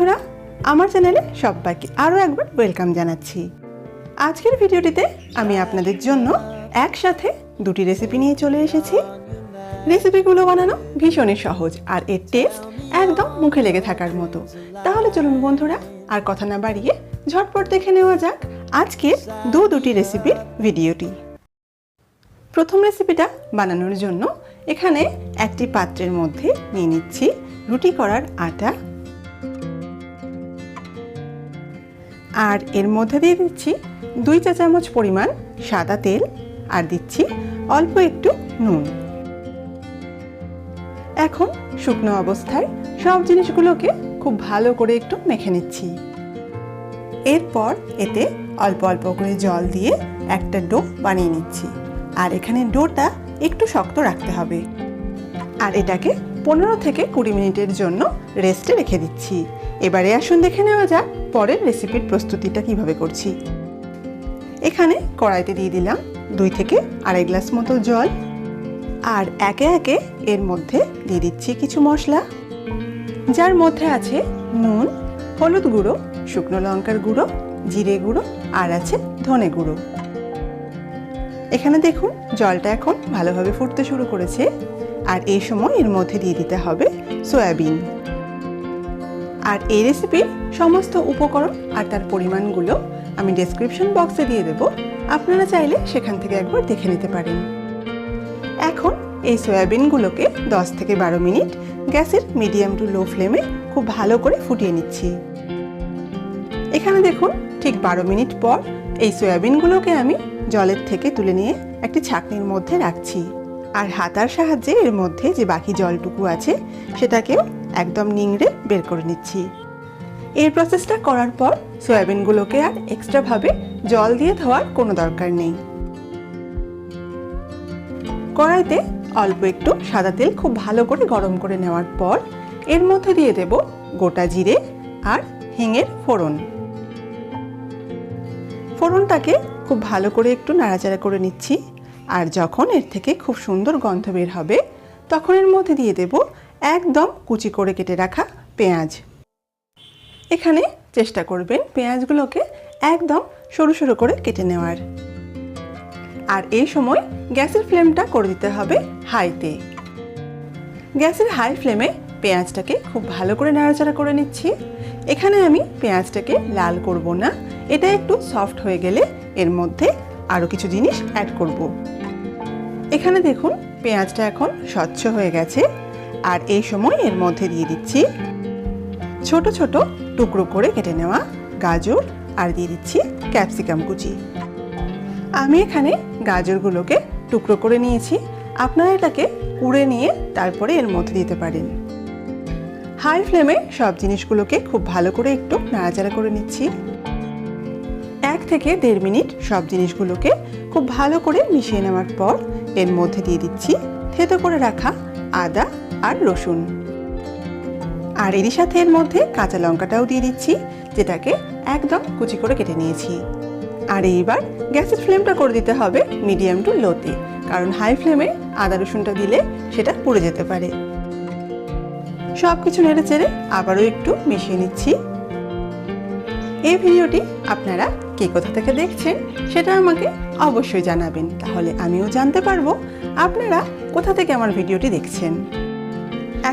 বন্ধুরা, আমার চ্যানেলে সবাইকে আরও একবার ওয়েলকাম জানাচ্ছি। আজকের ভিডিওটিতে আমি আপনাদের জন্য একসাথে দুটি রেসিপি নিয়ে চলে এসেছি। রেসিপিগুলো বানানো ভীষণই সহজ আর এর টেস্ট একদম মুখে লেগে থাকার মতো। তাহলে চলুন বন্ধুরা, আর কথা না বাড়িয়ে ঝটপট দেখে নেওয়া যাক আজকের দু দুটি রেসিপির ভিডিওটি। প্রথম রেসিপিটা বানানোর জন্য এখানে একটি পাত্রের মধ্যে নিয়ে নিচ্ছি রুটি করার আটা আর এর মধ্যে দিয়ে দিচ্ছি দুই চা চামচ পরিমাণ সাদা তেল আর দিচ্ছি অল্প একটু নুন। এখন শুকনো অবস্থায় সব জিনিসগুলোকে খুব ভালো করে একটু মেখে নিচ্ছি। এরপর এতে অল্প অল্প করে জল দিয়ে একটা ডো বানিয়ে নিচ্ছি। আর এখানে ডোটা একটু শক্ত রাখতে হবে। আর এটাকে পনেরো থেকে কুড়ি মিনিটের জন্য রেস্টে রেখে দিচ্ছি। এবারে আসুন দেখে নেওয়া যাক পরের রেসিপির প্রস্তুতিটা কীভাবে করছি। এখানে কড়াইতে দিয়ে দিলাম দুই থেকে আড়াই গ্লাস মতো জল। আর একে একে এর মধ্যে দিয়ে দিচ্ছি কিছু মশলা। যার মধ্যে আছে নুন, হলুদ গুঁড়ো, শুকনো লঙ্কার গুঁড়ো, জিরে গুঁড়ো আর আছে ধনে গুঁড়ো। এখানে দেখুন জলটা এখন ভালোভাবে ফুটতে শুরু করেছে। আর এই সময় এর মধ্যে দিয়ে দিতে হবে সয়াবিন। আর এই রেসিপির সমস্ত উপকরণ আর তার পরিমাণগুলো আমি ডেসক্রিপশন বক্সে দিয়ে দেব। আপনারা চাইলে সেখান থেকে একবার দেখে নিতে পারেন। এখন এই সয়াবিনগুলোকে 10 থেকে বারো মিনিট গ্যাসের মিডিয়াম টু লো ফ্লেমে খুব ভালো করে ফুটিয়ে নিচ্ছি। এখানে দেখুন, ঠিক বারো মিনিট পর এই সয়াবিনগুলোকে আমি জলের থেকে তুলে নিয়ে একটি ছাকনির মধ্যে রাখছি। আর হাতার সাহায্যে এর মধ্যে যে বাকি জলটুকু আছে, সেটাকেও একদম নিংড়ে বের করে নিচ্ছি। এই প্রসেসটা করার পর সয়াবিনগুলোকে আর এক্সট্রাভাবে জল দিয়ে ধোয়ার কোনো দরকার নেই। কড়াইতে অল্প একটু সাদা তেল খুব ভালো করে গরম করে নেওয়ার পর এর মধ্যে দিয়ে দেব গোটা জিরে আর হিঙের ফোড়ন। ফোড়নটাকে খুব ভালো করে একটু নাড়াচাড়া করে নিচ্ছি। আর যখন এর থেকে খুব সুন্দর গন্ধ বের হবে, তখন এর মধ্যে দিয়ে দেব একদম কুচি করে কেটে রাখা পেঁয়াজ। এখানে চেষ্টা করবেন পেঁয়াজগুলোকে একদম সরু সরু করে কেটে নেওয়ার। আর এই সময় গ্যাসের ফ্লেমটা করে দিতে হবে হাইতে। গ্যাসের হাই ফ্লেমে পেঁয়াজটাকে খুব ভালো করে নাড়াচাড়া করে নিচ্ছি। এখানে আমি পেঁয়াজটাকে লাল করব না, এটা একটু সফট হয়ে গেলে এর মধ্যে আরও কিছু জিনিস অ্যাড করব। এখানে দেখুন, পেঁয়াজটা এখন স্বচ্ছ হয়ে গেছে। আর এই সময় এর মধ্যে দিয়ে দিচ্ছি ছোট ছোট টুকরো করে কেটে নেওয়া গাজর আর দিয়ে দিচ্ছি ক্যাপসিকাম কুচি। আমি এখানে গাজরগুলোকে টুকরো করে নিয়েছি। আপনারা এটাকে কুড়ে নিয়ে তারপরে এর মধ্যে দিতে পারেন। হাই ফ্লেমে সব জিনিসগুলোকে খুব ভালো করে একটু নাড়াচাড়া করে নিচ্ছি। এক থেকে দেড় মিনিট সব জিনিসগুলোকে খুব ভালো করে মিশিয়ে নেওয়ার পর এর মধ্যে দিয়ে দিচ্ছি থেতো করে রাখা আদা আর রসুন। আর এরই সাথে এর মধ্যে কাঁচা লঙ্কাটাও দিয়ে দিচ্ছি, যেটাকে একদম কুচি করে কেটে নিয়েছি। আর এইবার গ্যাসের ফ্লেমটা করে দিতে হবে মিডিয়াম টু লোতে, কারণ হাই ফ্লেমে আদা রসুনটা দিলে সেটা পুড়ে যেতে পারে। সব কিছু নেড়ে চেড়ে আবারও একটু মিশিয়ে নিচ্ছি। এই ভিডিওটি আপনারা কে কোথা থেকে দেখছেন, সেটা আমাকে অবশ্যই জানাবেন। তাহলে আমিও জানতে পারব, আপনারা কোথা থেকে আমার ভিডিওটি দেখছেন?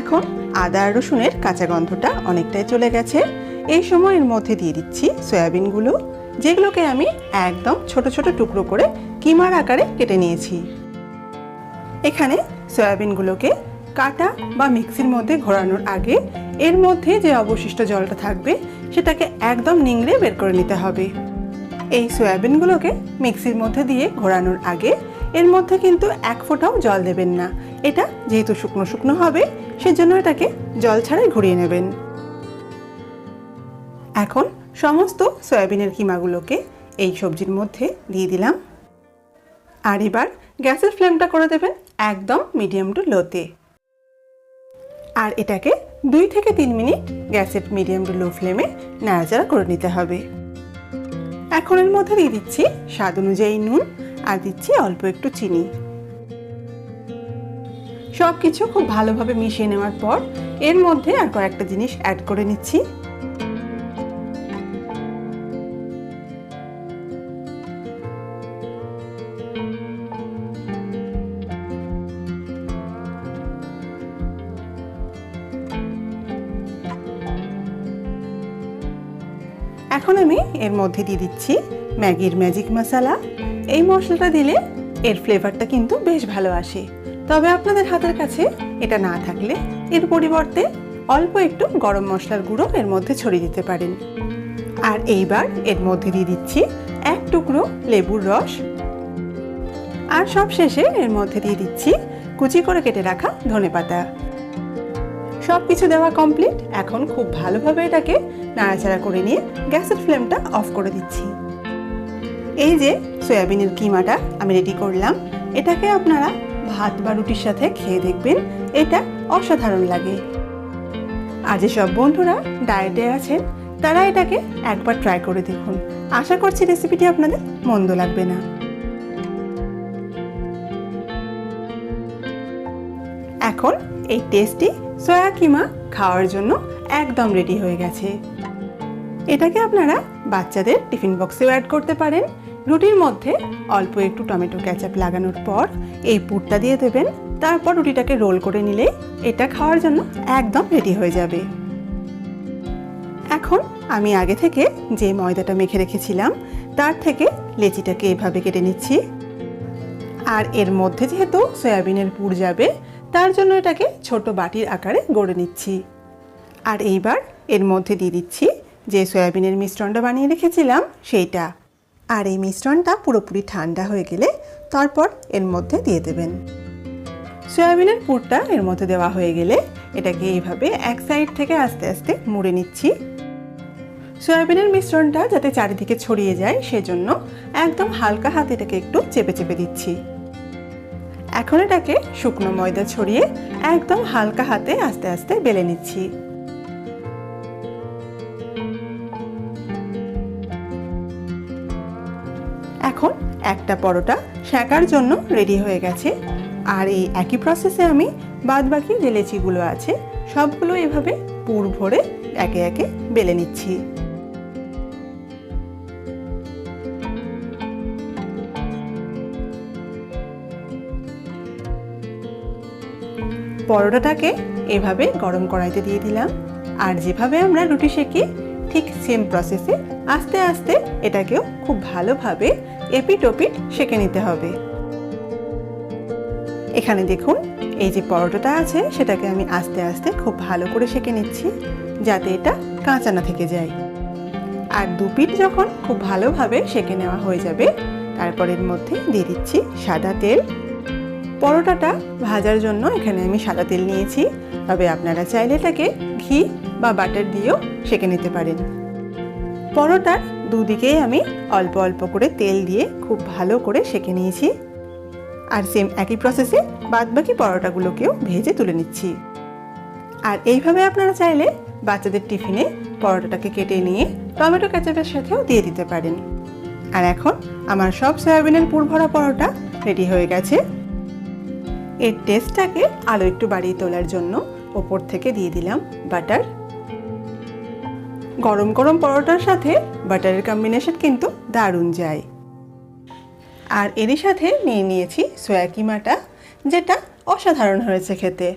এখন আদা আর রসুনের কাঁচা গন্ধটা অনেকটাই চলে গেছে। এই সময়ের মধ্যে দিয়ে দিচ্ছি সয়াবিনগুলো, যেগুলোকে আমি একদম ছোট ছোট টুকরো করে কিমার আকারে কেটে নিয়েছি। এখানে সয়াবিনগুলোকে কাটা বা মিক্সির মধ্যে ঘোরানোর আগে এর মধ্যে যে অবশিষ্ট জলটা থাকবে, সেটাকে একদম নিংড়ে বের করে নিতে হবে। এই সয়াবিনগুলোকে মিক্সির মধ্যে দিয়ে ঘোরানোর আগে এর মধ্যে কিন্তু এক ফোঁটাও জল দেবেন না। এটা যেহেতু শুকনো শুকনো হবে, সেজন্য এটাকে জল ছাড়াই ঘুরিয়ে নেবেন। এখন সমস্ত সয়াবিনের কিমাগুলোকে এই সবজির মধ্যে দিয়ে দিলাম। আর এবার গ্যাসের ফ্লেমটা করে দেবেন একদম মিডিয়াম টু লোতে। আর এটাকে দুই থেকে তিন মিনিট গ্যাসের মিডিয়াম টু লো ফ্লেমে নাড়াচাড়া করে নিতে হবে। এখন এর মধ্যে দিয়ে দিচ্ছি স্বাদ অনুযায়ী নুন আর দিচ্ছি অল্প একটু চিনি। সব কিছু খুব ভালোভাবে মিশিয়ে নেওয়ার পর এর মধ্যে আর কয়েকটা জিনিস অ্যাড করে নিচ্ছি। এখন আমি এর মধ্যে দিয়ে দিচ্ছি ম্যাগির ম্যাজিক মশলা এই মশলাটা দিলে এর ফ্লেভারটা কিন্তু বেশ ভালো আসে। তবে আপনাদের হাতের কাছে এটা না থাকলে এর পরিবর্তে অল্প একটু গরম মশলার গুঁড়ো এর মধ্যে ছড়িয়ে দিতে পারেন। আর এইবার এর মধ্যে দিয়ে দিচ্ছি এক টুকরো লেবুর রস। আর সব শেষে এর মধ্যে দিয়ে দিচ্ছি কুচি করে কেটে রাখা ধনেপাতা সব কিছু দেওয়া কমপ্লিট এখন খুব ভালোভাবে এটাকে নাড়াচাড়া করে নিয়ে গ্যাসের ফ্লেমটা অফ করে দিচ্ছি। এই যে সয়াবিনের কিমাটা আমি রেডি করলাম। এটাকে আপনারা ভাত বা রুটির সাথে খেয়ে দেখবেন, এটা অসাধারণ লাগে। আর যেসব বন্ধুরা ডায়েটে আছেন, তারা এটাকে একবার ট্রাই করে দেখুন। আশা করছি রেসিপিটি আপনাদের মন্দ লাগবে না। এখন এই টেস্টি সয়া কিমা খাওয়ার জন্য একদম রেডি হয়ে গেছে। এটাকে আপনারা বাচ্চাদের টিফিন বক্সেও অ্যাড করতে পারেন। রুটির মধ্যে অল্প একটু টমেটো ক্যাচাপ লাগানোর পর এই পুরটা দিয়ে দেবেন। তারপর রুটিটাকে রোল করে নিলে এটা খাওয়ার জন্য একদম রেডি হয়ে যাবে। এখন আমি আগে থেকে যে ময়দাটা মেখে রেখেছিলাম, তার থেকে লেচিটাকে এভাবে কেটে নিচ্ছি। আর এর মধ্যে যেহেতু সয়াবিনের পুর যাবে, তার জন্য এটাকে ছোট বাটির আকারে গড়ে নিচ্ছি। আর এইবার এর মধ্যে দিয়ে দিচ্ছি যে সয়াবিনের মিশ্রণটা বানিয়ে রেখেছিলাম, সেইটা। আর এই মিশ্রণটা পুরোপুরি ঠান্ডা হয়ে গেলে তারপর এর মধ্যে দিয়ে দেবেন। সয়াবিনের পুরটা এর মধ্যে দেওয়া হয়ে গেলে এটাকে এইভাবে এক সাইড থেকে আস্তে আস্তে মুড়ে নিচ্ছি। সয়াবিনের মিশ্রণটা যাতে চারিদিকে ছড়িয়ে যায় সেজন্য একদম হালকা হাতে এটাকে একটু চেপে চেপে দিচ্ছি। এখন এটাকে শুকনো ময়দা ছড়িয়ে একদম হালকা হাতে আস্তে আস্তে বেলে নিচ্ছি। এখন একটা পরোটা সেকার জন্য রেডি হয়ে গেছে। আর এই একই প্রসেসে আমি বাদবাকি যে লেচিগুলো আছে, সবগুলো এভাবে পুর ভরে একে একে বেলে নিচ্ছি। পরোটাটাকে এভাবে গরম কড়াইতে দিয়ে দিলাম। আর যেভাবে আমরা রুটি সেকি ঠিক সেম প্রসেসে আস্তে আস্তে এটাকেও খুব ভালোভাবে এপিট ওপিট সেকে নিতে হবে। এখানে দেখুন, এই যে পরোটাটা আছে, সেটাকে আমি আস্তে আস্তে খুব ভালো করে সেকে নিচ্ছি, যাতে এটা কাঁচা না থেকে যায়। আর দু পিঠ যখন খুব ভালোভাবে সেকে নেওয়া হয়ে যাবে, তারপর এর মধ্যে দিয়ে দিচ্ছি সাদা তেল। পরোটাটা ভাজার জন্য এখানে আমি সাদা তেল নিয়েছি, তবে আপনারা চাইলে এটাকে ঘি বা বাটার দিয়েও সেঁকে নিতে পারেন। পরোটার দুদিকেই আমি অল্প অল্প করে তেল দিয়ে খুব ভালো করে সেঁকে নিয়েছি। আর সেম একই প্রসেসে বাদবাকি পরোটাগুলোকেও ভেজে তুলে নিচ্ছি। আর এইভাবে আপনারা চাইলে বাচ্চাদের টিফিনে পরোটাটাকে কেটে নিয়ে টমেটো ক্যাচাপের সাথেও দিয়ে দিতে পারেন। আর এখন আমার সব সয়াবিনের পুর ভরা পরোটা রেডি হয়ে গেছে। এর টেস্টটাকে আরও একটু বাড়িয়ে তোলার জন্য ওপর থেকে দিয়ে দিলাম বাটার। গরম গরম পরোটার সাথে বাটারের কম্বিনেশন কিন্তু দারুণ যায়। আর এরই সাথে নিয়ে নিয়েছি সোয়া কিমাটা, যেটা অসাধারণ হয়েছে খেতে।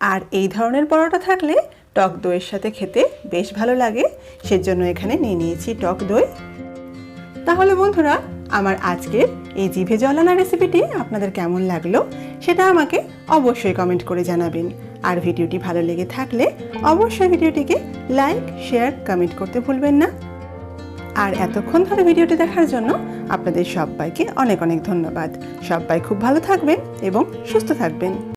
আর এই ধরনের পরোটা থাকলে টক দইয়ের সাথে খেতে বেশ ভালো লাগে, সেজন্য এখানে নিয়ে নিয়েছি টক দই। তাহলে বন্ধুরা আমার আজকের এই জিভে জলানা রেসিপিটি আপনাদের কেমন লাগল সেটা আমাকে অবশ্যই কমেন্ট করে জানাবেন। আর ভিডিওটি ভালো লেগে থাকলে অবশ্যই ভিডিওটিকে লাইক শেয়ার কমেন্ট করতে ভুলবেন না। আর এতক্ষণ ধরে ভিডিওটি দেখার জন্য আপনাদের সবাইকে অনেক অনেক ধন্যবাদ। সবাই খুব ভালো থাকবেন এবং সুস্থ থাকবেন।